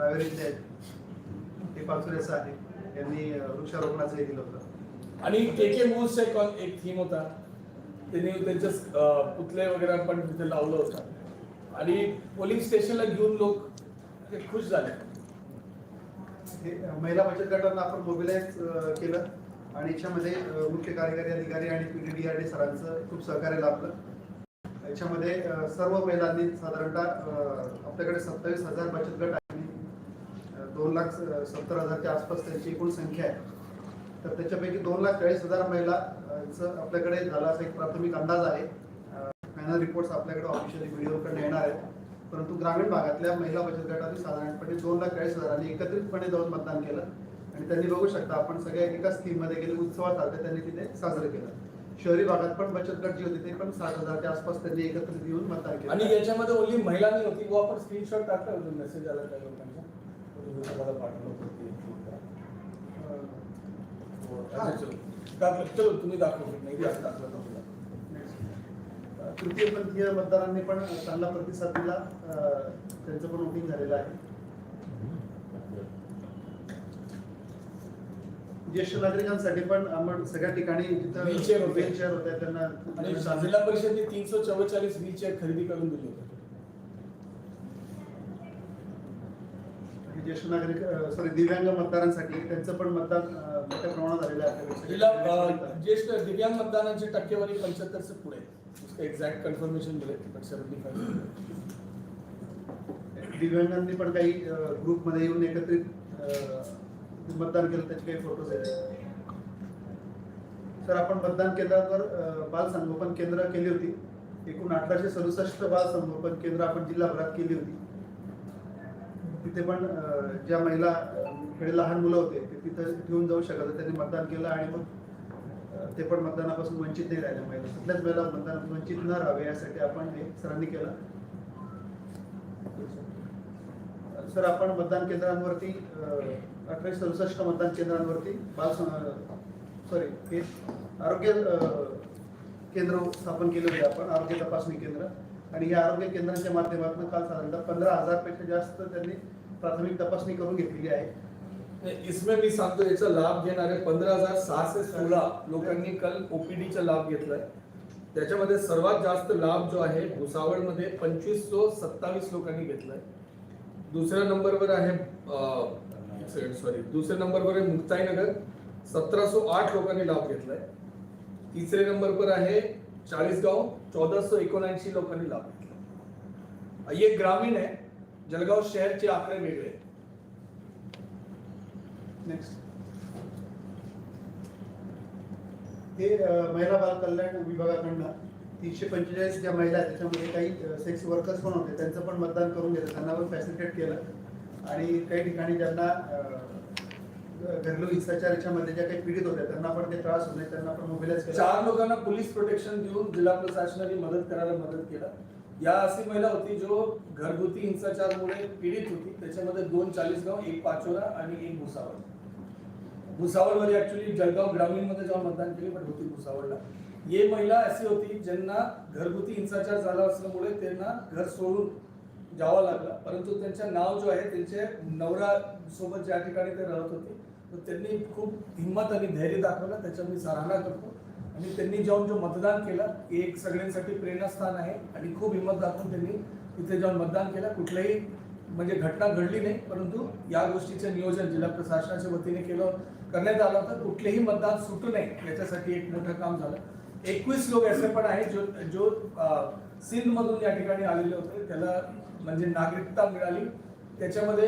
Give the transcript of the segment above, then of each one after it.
आहेत. ते पाचुरेचं आहे यांनी अं, वृक्षारोपणाचं हे दिलं होतं. आणि के के मूव्सचा एक कॉन- एक थीम होता. त्यांनी त्यांचे अं, पुतळे वगैरे पण तिथे लावलं होतं. आणि पोलिंग स्टेशनला घेऊन लोक ते खुश झाले. महिला बचत गटांना आपण मोबिलाइज केलं. आणि याच्यामध्ये मुख्य कार्यकारी अधिकारी आणि पीडीडीआरडी सरांचं खूप सहकार्य लाभलं. याच्यामध्ये सर्व महिलांनी साधारणतः आपल्याकडे सत्तावीस हजार बचत गट दोन लाख सत्तर हजारच्या आसपास त्यांची एकूण संख्या आहे. तर त्याच्यापैकी दोन लाख चाळीस हजार महिलांचं आपल्याकडे झाला असा एक प्राथमिक अंदाज आहे. फायनल रिपोर्ट्स आपल्याकडे ऑफिशियली व्हिडिओकडनं येणार आहेत. परंतु ग्रामीण भागातल्या महिला बचत गटांनी साधारणपणे दोन लाख चाळीस हजारांनी एकत्रितपणे जाऊन मतदान केलं. आणि त्यांनी बघू शकता आपण सगळ्या एकाच थीममध्ये गेले आले त्यांनी तिथे साजरं केलं. शहरी भागात पण बचत गट जे होते ते पण साठ हजारच्या आसपास त्यांनी एकत्रित येऊन मतदान केलं. आणि याच्यामध्ये ओली महिलांनी होती वो आपण स्क्रीनशॉट टाकला मेसेज आला त्या लोकांचा? मला पाठवलं होतं ते अच्छा, चलो. तुम्ही दाखवलं नाही टाकलं तुम्हाला तृतीयपंथीय मतदारांनी पण चांगला प्रतिसाद दिला. त्यांचं पण वोटिंग झालेलं आहे. ज्येष्ठ नागरिकांसाठी पण आपण सगळ्या ठिकाणी जिथं wheelchair होत्या. त्यांना जिल्हा परिषदेने तीनशे चव्वेचाळीस व्हीलचेअर खरेदी करून दिली होती हे ज्येष्ठ नागरिक सॉरी दिव्यांग मतदारांसाठी त्यांचं पण मतदान मोठ्या प्रमाणात झालेलं आहे. ज्येष्ठ दिव्यांग मतदानाची टक्केवारी पंच्याहत्तर से पुढे एक्झॅक्ट कन्फर्मेशन मिले बट सेव्हन्टी फाईव्ह दिव्यांगांनी पण काही ग्रुपमध्ये येऊन एकत्रित मतदान केलं त्याचे काही फोटोज आहेत. तर आपण मतदान केंद्रावर बाल संगोपन केंद्र केली होती. एकूण अठराशे सदुसष्ट बाल संगोपन केंद्र आपण जिल्हाभरात केली होती. तिथे पण ज्या महिला कडे लहान मुलं होते ते तिथं घेऊन जाऊ शकत त्यांनी मतदान केलं आणि मग ते पण मतदानापासून वंचित नाही राहिले. महिला कुठल्याच महिला मतदानापासून वंचित न राहावे यासाठी आपण हे सरांनी केलं. सर आपण मतदान केंद्रांवरती अठराशे सदुसष्ट मतदान केंद्रांवरती बाल सॉरी हे आरोग्य केंद्र स्थापन केले होते आपण आरोग्य तपासणी केंद्र. आणि या आरोग्य केंद्रांच्या माध्यमातून काल साधारणतः पंधरा हजारपेक्षा जास्त त्यांनी प्राथमिक तपासणी करून घेतलेली आहे. इसमें मी सांगतो याचा लाभ घेणारे पंधरा हजार सहाशे सोळा लोकांनी काल ओपीडीचा लाभ घेतलाय. त्याच्यामध्ये सर्वात जास्त लाभ जो आहे भुसावळमध्ये पंचवीस सो सत्तावीस लोकांनी घेतलाय. दुसऱ्या नंबरवर आहे सॉरी दुसऱ्या नंबरवर आहे मुक्ताईनगर. सतरा सो आठ लोकांनी लाभ घेतलाय. तिसरे नंबरवर आहे चाळीसगाव. चौदाशे एकोणऐंशी लोकांनी लाभ घेतला ये ग्रामीण आहे. जळगाव शहरचे आकडे वेगळे. नेक्स्ट हे महिला बाल कल्याण विभागाकडनं तीनशे पंचेचाळीस ज्या महिला आहेत त्याच्यामध्ये काही सेक्स वर्कर्स पण होते. त्यांचं पण मतदान करून घेतलं. त्यांना पण फॅसिलिटेट केलं. आणि काही ठिकाणी ज्यांना घरेलू हिंसाचार याच्यामध्ये ज्या काही पीडित होत्या त्यांना पण ते त्रास होते त्यांना पण मोबिलाइज केलं. चार लोकांना पोलीस प्रोटेक्शन देऊन जिल्हा प्रशासनाने मदत करायला मदत केला. या अशी महिला होती जो घरगुती हिंसाचारमुळे पीडित होती. त्याच्यामध्ये दोन चाळीसगाव एक पाचोरा आणि एक भुसावळ. भुसावळमध्ये ऍक्च्युली जळगाव ग्रामीणमध्ये मतदान केले पण होती भुसावळला. ये महिला अशी होती ज्यांना घरगुती हिंसाचार झाला असल्यामुळे त्यांना घर सोडून जावं लागला. परंतु त्यांचं नाव जो आहे त्यांचे नवरा सोबत ज्या ठिकाणी ते राहत होते तर त्यांनी खूप हिंमत आणि धैर्य दाखवलं. त्याच्या मी सराहना करतो. आणि त्यांनी जाऊन जो मतदान केलं हे एक सगळ्यांसाठी प्रेरणास्थान आहे आणि खूप हिंमत दाखवून त्यांनी तिथे जाऊन मतदान केलं. कुठल्याही म्हणजे घटना घडली नाही परंतु या गोष्टीचं नियोजन जिल्हा प्रशासनाच्या वतीने केलं करण्यात आलं होतं. कुठलेही मतदान सुटू नये याच्यासाठी एक मोठं काम झालं. एकवीस लोक असे पण आहेत जो जो अं, सिंधमधून या ठिकाणी आलेले होते. त्याला म्हणजे नागरिकता मिळाली. त्याच्यामध्ये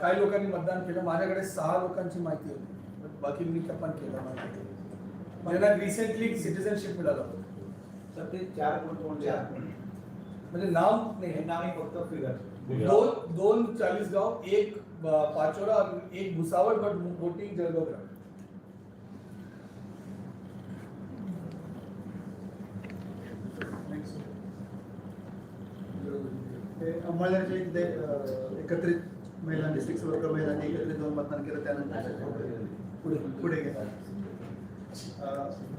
काही लोकांनी मतदान केलं. माझ्याकडे सहा लोकांची माहिती होती. बाकी मी पण केलं माहिती ज्यांना रिसेंटली सिटीजनशिप मिळालं होतं. तर ते चार कोण कोणते आहेत? म्हणजे नाव हे नाही नाव आहे फक्त फिगर दोन दोन चाळीसगाव एक अं, पाचोरा आणि एक भुसावळ बट वोटिंग जळगाव ग्रामीण Next. ते अंमळनेरच्या इथे अं, एकत्रित महिलांनी सेक्स वर्कर महिलांनी एकत्रित जाऊन मतदान केलं त्यानंतर पुढे पुढे गेला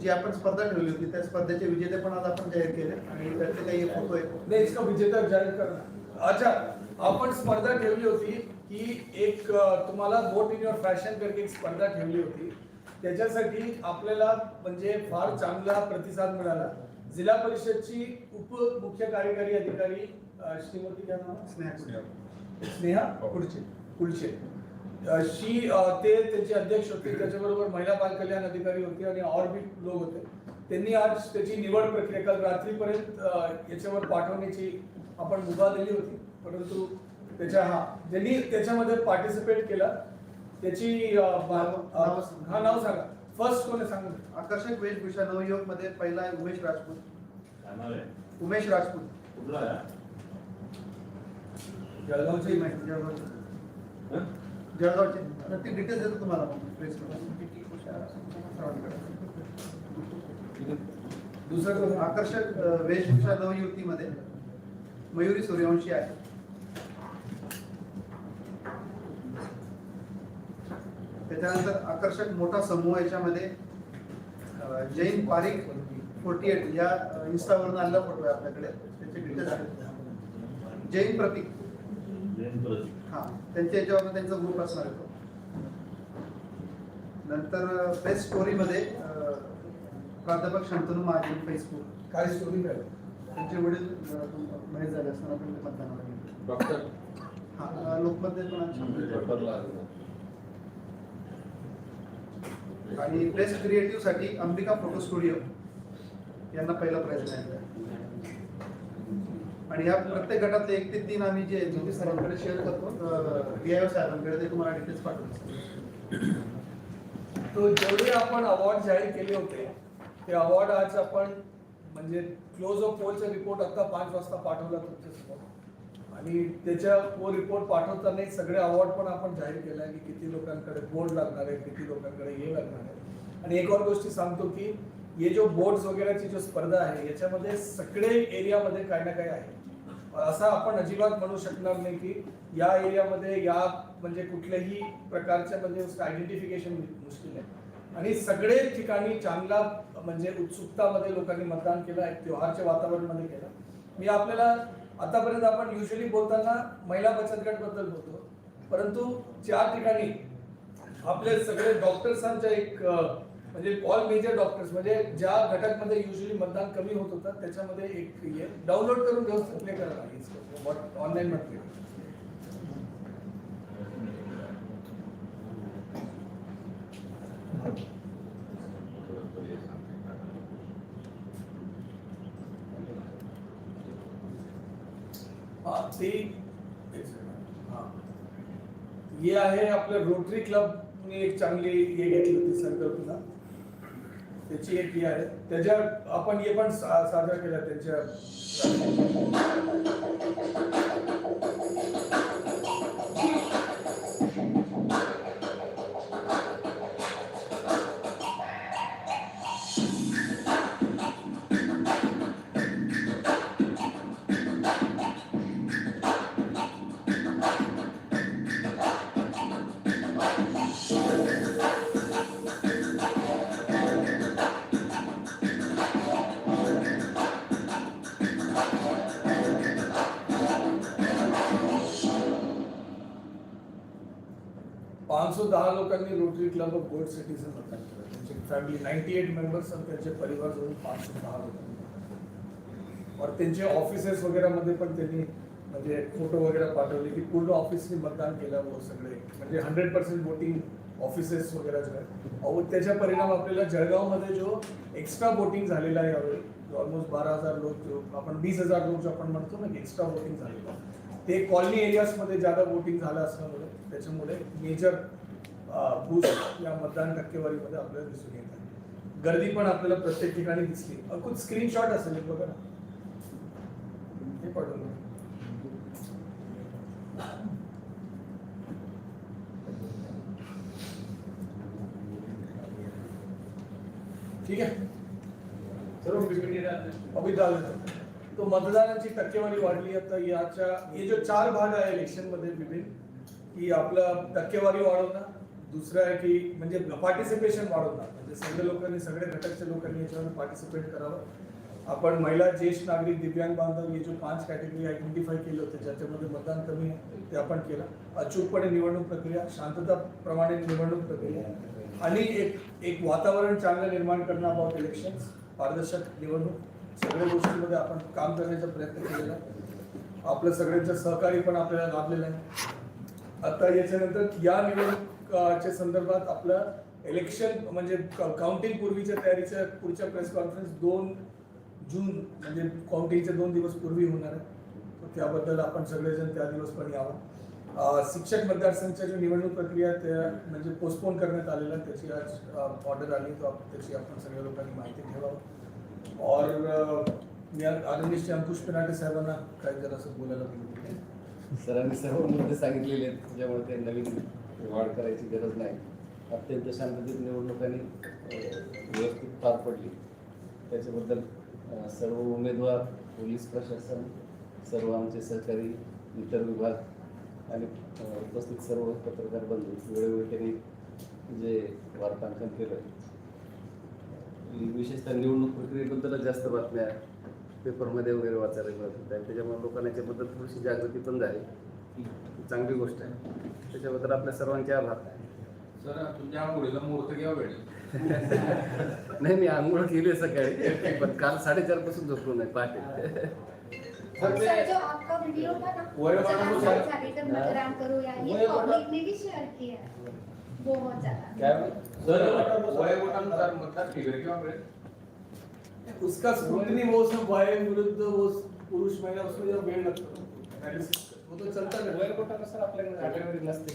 जी आपण स्पर्धा ठेवली होती त्या स्पर्धेचे विजेते पण आज आपण जाहीर केले आणि त्यातले काही फोटो आहेत. नहीं इसका विजेता जाहिर करना. अच्छा आपण स्पर्धा ठेवली होती की एक तुम्हाला वोट इन युअर फॅशन करके एक स्पर्धा ठेवली होती. त्याच्यासाठी आपल्याला म्हणजे फार चांगला प्रतिसाद मिळाला. जिल्हा परिषदची उप मुख्य कार्यकारी अधिकारी श्रीमती काय नाव? स्नेहा स्नेहा पुढचे अ, शी ते त्यांचे अध्यक्ष होते. त्याच्याबरोबर महिला बाल कल्याण अधिकारी होते आणि और बी लोक होते. त्यांनी आज त्याची निवड प्रक्रिया काल रात्रीपर्यंत याच्यावर पाठवण्याची आपण मुभा दिली होती. परंतु त्याच्या हा ज्यांनी त्याच्यामध्ये पार्टिसिपेट केला त्याची. हा नाव सांगा. फर्स्ट कोणी सांगा? आकर्षक वेशभूषा नवयुवकमध्ये पहिला आहे उमेश राजपूत? उमेश राजपूत? जळगावची माहिती जळगावचे. ती डिटेल्स देतो तुम्हाला प्रेस दुसरं आकर्षक वेशभूषा नवयुवतीमध्ये मयुरी सूर्यवंशी आहे. त्याच्यानंतर आकर्षक मोठा समूह याच्यामध्ये जैन पारिक फोर्टी एट या इन्स्टावरून आलेला फोटो आहे आपल्याकडे. त्याचे डिटेल्स आहेत. जैन प्रतीक. जैन प्रतीक. हा त्यांच्या याच्यावर त्यांचा ग्रुप असणार आहे तो. नंतर बेस्ट स्टोरीमध्ये प्राध्यापक शंतनू महाजन फेसबुक काय स्टोरी काय? त्यांचे वडील महेश झाले असताना पण ते मतदानाला गेले डॉक्टर हा लोकमतने पण आमच्या- डॉक्टरला आणि बेस्ट क्रिएटिव्हसाठी अंबिका फोटो स्टुडिओ यांना पहिला प्राइज मिळाला आणि या प्रत्येक गटातले एक ते तीन आम्ही जे ज्योती सरांकडे शेअर करतो डीआयओ साहेबांकडे ते तुम्हाला डिटेल्स पाठवतो. तो जेवढे आपण अवॉर्ड जाहीर केले होते ते अवॉर्ड आज आपण म्हणजे क्लोज ऑफ पोलचा रिपोर्ट आता पाच वाजता पाठवला तुमच्यासमोर. आणि त्याच्या तो रिपोर्ट पाठवताना सगळे अवॉर्ड पण आपण जाहीर केला की किती लोकांकडे बोर्ड लागणार आहे किती लोकांकडे हे लागणार आहे. आणि एक और गोष्टी सांगतो की हे जो बोर्ड्स वगैरेची जो स्पर्धा आहे याच्यामध्ये सगळे एरियामध्ये काही ना काही आहे. असं आपण अजिबात म्हणू शकणार नाही की या एरियामध्ये या म्हणजे कुठल्याही प्रकारच्या म्हणजे आयडेंटिफिकेशन मुश्किल आहे आणि सगळे ठिकाणी चांगला म्हणजे उत्सुकतामध्ये लोकांनी मतदान केलं एक त्योहारच्या वातावरणामध्ये केलं. मी आपल्याला आतापर्यंत आपण युजली बोलताना महिला बचत गटबद्दल बोलतो. परंतु ज्या ठिकाणी आपले सगळे डॉक्टर्सांच्या एक म्हणजे ऑल मेजर डॉक्टर्स म्हणजे ज्या घटकमध्ये युजली मतदान कमी होत होतं, त्याच्यामध्ये एक डाउनलोड करून व्यवस्थित प्ले करायला ऑनलाईन आहे आपलं रोटरी क्लब एक चांगली हे घेतली होती संकल्पना त्याची एक ही आहे. त्याच्या आपण हे पण साजरा केला त्यांच्या दहा लोकांनी Rotary club of gold citizen मतदान केलं. त्यांचे फॅमिली नाईन्टी एट मेंबर्स आणि त्यांचे परिवार जवळ पाचशे दहा लोकांनी. और त्यांचे ऑफिसेस वगैरे मध्ये पण त्यांनी म्हणजे फोटो वगैरे पाठवले की पूर्ण ऑफिसने मतदान केलं व सगळे. म्हणजे हंड्रेड पर्सेंट वोटिंग ऑफिसेस वगैरे जे आहेत अहो त्याच्या परिणाम आपल्याला जळगावमध्ये जो एक्स्ट्रा वोटिंग झालेला आहे यावेळी ऑलमोस्ट बारा हजार लोक जो आपण वीस हजार लोक जो आपण म्हणतो ना की एक्स्ट्रा वोटिंग झालेलं. ते कॉलनी एरियाजमध्ये ज्यादा वोटिंग झालं असल्यामुळे त्याच्यामुळे मेजर बूस्ट या मतदान टक्केवारीमध्ये आपल्याला दिसून येत आहे. गर्दी पण आपल्याला प्रत्येक ठिकाणी दिसली. अ, कुछ स्क्रीनशॉट असेल बघा ना. हे पडलं ठीक आहे. तो मतदानाची टक्केवारी वाढली. आता याच्या हे जो चार भाग आहे इलेक्शनमध्ये विभिन्न की आपलं टक्केवारी वाढवणं दुसरं आहे की म्हणजे पार्टिसिपेशन वाढवणार म्हणजे सगळे लोकांनी सगळे घटकच्या लोकांनी याच्यामध्ये पार्टिसिपेट करावं. आपण महिला ज्येष्ठ नागरिक दिव्यांग बांधव हे जो पाच कॅटेगरी आयडेंटिफाय केले होते ज्याच्यामध्ये मतदान कमी आहे ते आपण केलं. अचूकपणे निवडणूक प्रक्रिया शांतताप्रमाणे निवडणूक प्रक्रिया. आणि एक एक वातावरण चांगलं निर्माण करणं अबाउट इलेक्शन पारदर्शक निवडणूक. सगळ्या गोष्टींमध्ये आपण काम करण्याचा प्रयत्न केलेला आपलं सगळ्यांचं सहकार्य पण आपल्याला लाभलेलं आहे. आता याच्यानंतर या च्या संदर्भात आपलं इलेक्शन म्हणजे काउंटिंग पूर्वीच्या तयारीच्या पुढच्या प्रेस कॉन्फरन्स दोन जून म्हणजे काउंटिंगच्या दोन दिवस पूर्वी होणार आहे. त्याबद्दल आपण सगळेजण त्या दिवस पण यावं. शिक्षक मतदारसंघाच्या जी निवडणूक प्रक्रिया आहे त्या म्हणजे पोस्टपोन करण्यात आलेलं त्याची आज ऑर्डर आली तर त्याची आपण सगळ्या लोकांनी माहिती ठेवावं. और मी आदरणीय अंकुश पिनाटे साहेबांना काही जरा असं बोलायला सरांनी सर्व मुद्दे सांगितलेले आहेत त्याच्यामुळे ते नवीन वाढ करायची गरज नाही. अत्यंत शांततेत निवडणुकांनी व्यवस्थित पार पडली. त्याच्याबद्दल सर्व उमेदवार पोलीस प्रशासन सर्व आमचे सहकारी इतर विभाग आणि उपस्थित सर्व पत्रकार बंधू वेळोवेळी त्यांनी जे वार्तांकन केलं. विशेषतः निवडणूक प्रक्रियेबद्दलच जास्त बातम्या पेपरमध्ये वगैरे वाचायला मिळत होत्या. त्याच्यामुळे लोकांना याच्याबद्दल थोडीशी जागृती पण झाली. चांगली गोष्ट आहे. त्याच्याबद्दल आपल्या सर्वांचे आभार. सर तुमच्या आंघोळीला मुहूर्त घ्यावा वेळ नाही मी आंघोळ केली सकाळी पण काल साडेचारपासून झोपलो नाही पहाटे. किया है? बहुत ज्यादा काय सर वयोगटानुसार मतदार फिगर किंवा वेळ. उसका स्क्रूटनी वो सब वाय विरुद्ध वो पुरुष महिला उसमें वेळ लगता. है तो चलता रहता है वयोगटानुसार आपल्याकडे नसते